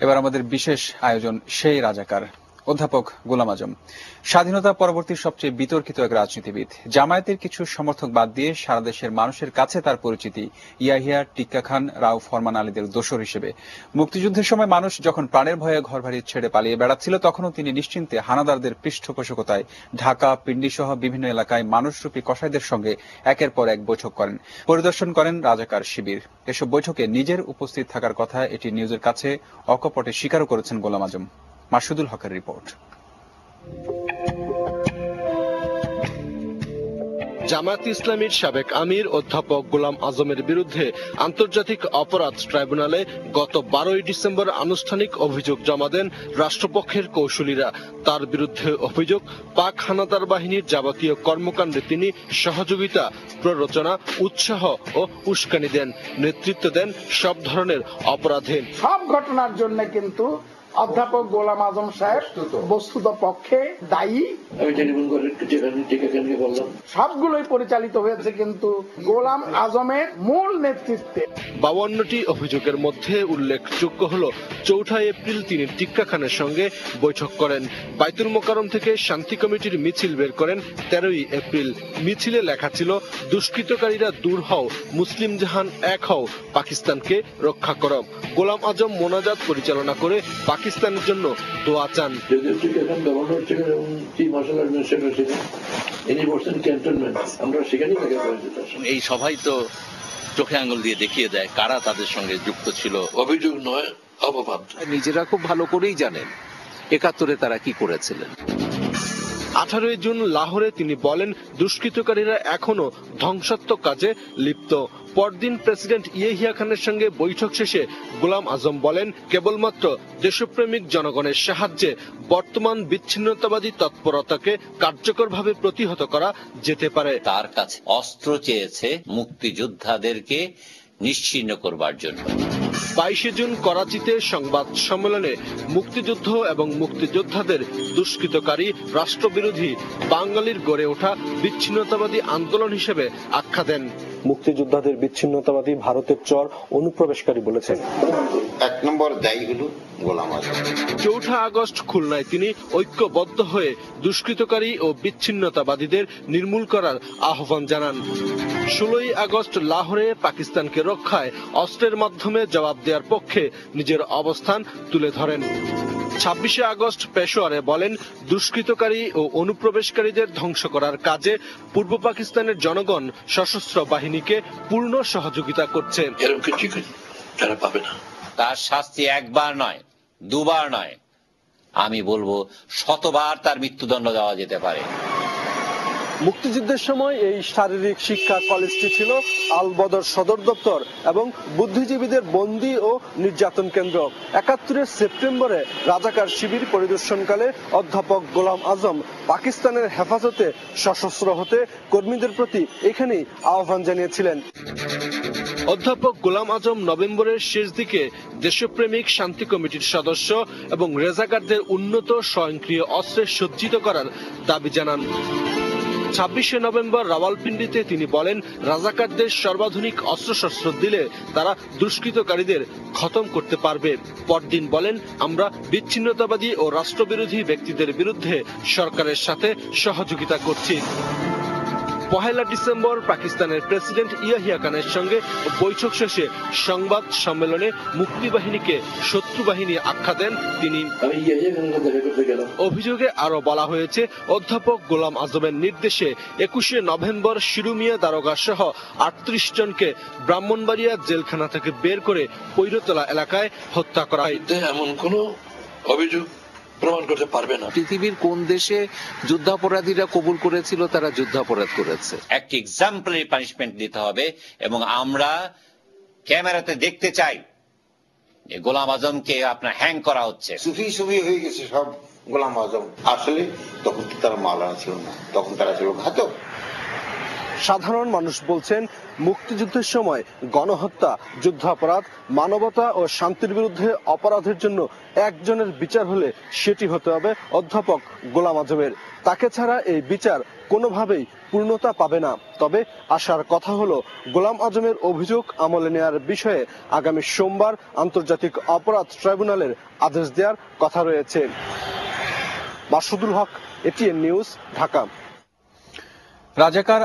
এবার আমাদের বিশেষ আয়োজন সেই রাজাকার। অধ্যাপক গোলাম আজম। স্বাধীনতা পরবর্তী সবচেয়ে বিতর্কিত এক রাজনীতিবিদ। জামায়াতের কিছু সমর্থক বাদ দিয়ে সারা দেশের মানুষের কাছে তার পরিচিতি ইয়াহিয়া টিক্কা খান, রাও ফরমান আলীদের দোসর হিসেবে। মুক্তিযুদ্ধের সময় মানুষ যখন প্রাণের ভয়ে ঘর বাড়ি ছেড়ে পালিয়ে বেড়াচ্ছিল, তখনও তিনি নিশ্চিন্তে হানাদারদের পৃষ্ঠপোষকতায় ঢাকা পিন্ডি সহ বিভিন্ন এলাকায় মানুষরূপী কসাইদের সঙ্গে একের পর এক বৈঠক করেন। পরিদর্শন করেন রাজাকার শিবির। এসব বৈঠকে নিজের উপস্থিত থাকার কথা এটি নিউজের কাছে অকপটে স্বীকারও করেছেন গোলাম আজম। মাসুদুল হকের রিপোর্ট। জামায়াত ইসলামীর সাবেক আমির অধ্যাপক গোলাম আজমের বিরুদ্ধে আন্তর্জাতিক অপরাধ ট্রাইব্যুনালে গত বারোই ডিসেম্বর আনুষ্ঠানিক অভিযোগ জমা দেন রাষ্ট্রপক্ষের কৌশলীরা। তার বিরুদ্ধে অভিযোগ পাক হানাদার বাহিনীর যাবতীয় কর্মকাণ্ডে তিনি সহযোগিতা প্ররোচনা উৎসাহ ও উস্কানি দেন। নেতৃত্ব দেন সব ধরনের অপরাধে। সব ঘটনার জন্য কিন্তু অধ্যাপক গোলাম আজম সাহেব বস্তুত পক্ষে দায়ী। সবগুলোই পরিচালিত হয়েছে কিন্তু গোলাম আজমের মূল নেতৃত্বে। বাউান্নটি অভিযোগের মধ্যে উল্লেখযোগ্য হল চৌঠা এপ্রিল তিনি টিক্কা খানের সঙ্গে বৈঠক করেন। বাইতুল মোকারম থেকে শান্তি কমিটির মিছিল বের করেন তেরোই এপ্রিল। মিছিলে লেখা ছিল দুষ্কৃতকারীরা দূর হও মুসলিম জাহান এক হও পাকিস্তানকে রক্ষা করো। গোলাম আজম মোনাজাত পরিচালনা করে পাকিস্তানের জন্য দোয়া চান। এই সভাই তো চোখে আঙুল দিয়ে দেখিয়ে দেয় কারা তাদের সঙ্গে যুক্ত ছিল। অভিযোগ নয় অপবাদ। নিজেরা খুব ভালো করেই জানেন একাত্তরে তারা কি করেছিলেন। আঠারোই জুন লাহোরে তিনি বলেন দুষ্কৃতকারীরা এখনও ধ্বংসাত্মক কাজে লিপ্ত। পরদিন প্রেসিডেন্ট ইয়েহিয়া খানের সঙ্গে বৈঠক শেষে গোলাম আজম বলেন কেবলমাত্র দেশপ্রেমিক জনগণের সাহায্যে বর্তমান বিচ্ছিন্নতাবাদী তৎপরতাকে কার্যকরভাবে প্রতিহত করা যেতে পারে। তার কাছে অস্ত্র চেয়েছে মুক্তিযোদ্ধাদেরকে নিশ্চিন্ন করবার জন্য। বাইশে জুন করাচিতে সংবাদ সম্মেলনে মুক্তিযুদ্ধ এবং মুক্তিযোদ্ধাদের দুষ্কৃতকারী রাষ্ট্রবিরোধী বাঙালির গড়ে ওঠা বিচ্ছিন্নতাবাদী আন্দোলন হিসেবে আখ্যা দেন। মুক্তিযোদ্ধাদের বিচ্ছিন্নতাবাদী ভারতের চর অনুপ্রবেশকারী বলেছেন। এক নম্বর দায়ী হলো গোলাম আজম চৌঠা আগস্ট খুলনায় তিনি ঐক্যবদ্ধ হয়ে দুষ্কৃতকারী ও বিচ্ছিন্নতাবাদীদের নির্মূল করার আহ্বান জানান। ষোলোই আগস্ট লাহোরে পাকিস্তানকে রক্ষায় অস্ত্রের মাধ্যমে জবাব দেওয়ার পক্ষে নিজের অবস্থান তুলে ধরেন। ছাব্বিশে আগস্ট পেশোয়ারে বলেন দুষ্কৃতকারী ও অনুপ্রবেশকারীদের ধ্বংস করার কাজে পূর্ব পাকিস্তানের জনগণ সশস্ত্র বাহিনীকে পূর্ণ সহযোগিতা করছে। এরকম কিছু তারা পাবে না। তার শাস্তি একবার নয় দুবার নয়। আমি বলব শতবার তার মৃত্যুদণ্ড দেওয়া যেতে পারে। মুক্তিযুদ্ধের সময় এই শারীরিক শিক্ষা কলেজটি ছিল আলবদর সদর দপ্তর এবং বুদ্ধিজীবীদের বন্দি ও নির্যাতন কেন্দ্র। একাত্তরের সেপ্টেম্বরে রাজাকার শিবির পরিদর্শনকালে অধ্যাপক গোলাম আজম পাকিস্তানের হেফাজতে সশস্ত্র হতে কর্মীদের প্রতি এখানেই আহ্বান জানিয়েছিলেন। অধ্যাপক গোলাম আজম নভেম্বরের শেষ দিকে দেশপ্রেমিক শান্তি কমিটির সদস্য এবং রেজাকারদের উন্নত স্বয়ংক্রিয় অস্ত্রে সজ্জিত করার দাবি জানান। ছাব্বিশে নভেম্বর রাওয়ালপিন্ডিতে তিনি বলেন, রাজাকারদের সর্বাধুনিক অস্ত্রশস্ত্র দিলে তারা দুষ্কৃতকারীদের খতম করতে পারবে। পরদিন বলেন, আমরা বিচ্ছিন্নতাবাদী ও রাষ্ট্রবিরোধী ব্যক্তিদের বিরুদ্ধে সরকারের সাথে সহযোগিতা করছি। পহেলা ডিসেম্বর পাকিস্তানের প্রেসিডেন্ট ইয়াহিয়া খানের সঙ্গে বৈঠক শেষে সংবাদ সম্মেলনে মুক্তিবাহিনীকে শত্রু বাহিনী আখ্যা দেন তিনি। অভিযোগে আরও বলা হয়েছে, অধ্যাপক গোলাম আজমের নির্দেশে একুশে নভেম্বর শিরুমিয়া দারোগা সহ আটত্রিশ জনকে ব্রাহ্মণবাড়িয়া জেলখানা থেকে বের করে পৈরতলা এলাকায় হত্যা করা হয়। এমন কোন অভিযোগ প্রমাণ করতে পারবে না। পৃথিবীর কোন দেশে যুদ্ধাপরাধীরা কবুল করেছিল তারা যুদ্ধাপরাধ করেছে। একটি এক্সাম্পলারি পানিশমেন্ট দিতে হবে এবং আমরা ক্যামেরাতে দেখতে চাই যে গোলাম আজমকে আপনার হ্যাং করা হচ্ছে। সুফি সুফি হয়ে গেছে সব গোলাম আজম। আসলে তখন তো তারা মালানা ছিল না তখন তারা ছিল ঘাতক। সাধারণ মানুষ বলছেন, মুক্তিযুদ্ধের সময় গণহত্যা, যুদ্ধাপরাধ, মানবতা ও শান্তির বিরুদ্ধে অপরাধের জন্য একজনের বিচার হলে সেটি হতে হবে অধ্যাপক গোলাম আজমের। তাকে ছাড়া এই বিচার কোনোভাবেই পূর্ণতা পাবে না। তবে আসার কথা হলো, গোলাম আজমের অভিযোগ আমলে নেয়ার বিষয়ে আগামী সোমবার আন্তর্জাতিক অপরাধ ট্রাইব্যুনালের আদেশ দেওয়ার কথা রয়েছে। Masudul Haq, ATN news, Dhaka. রাজাকার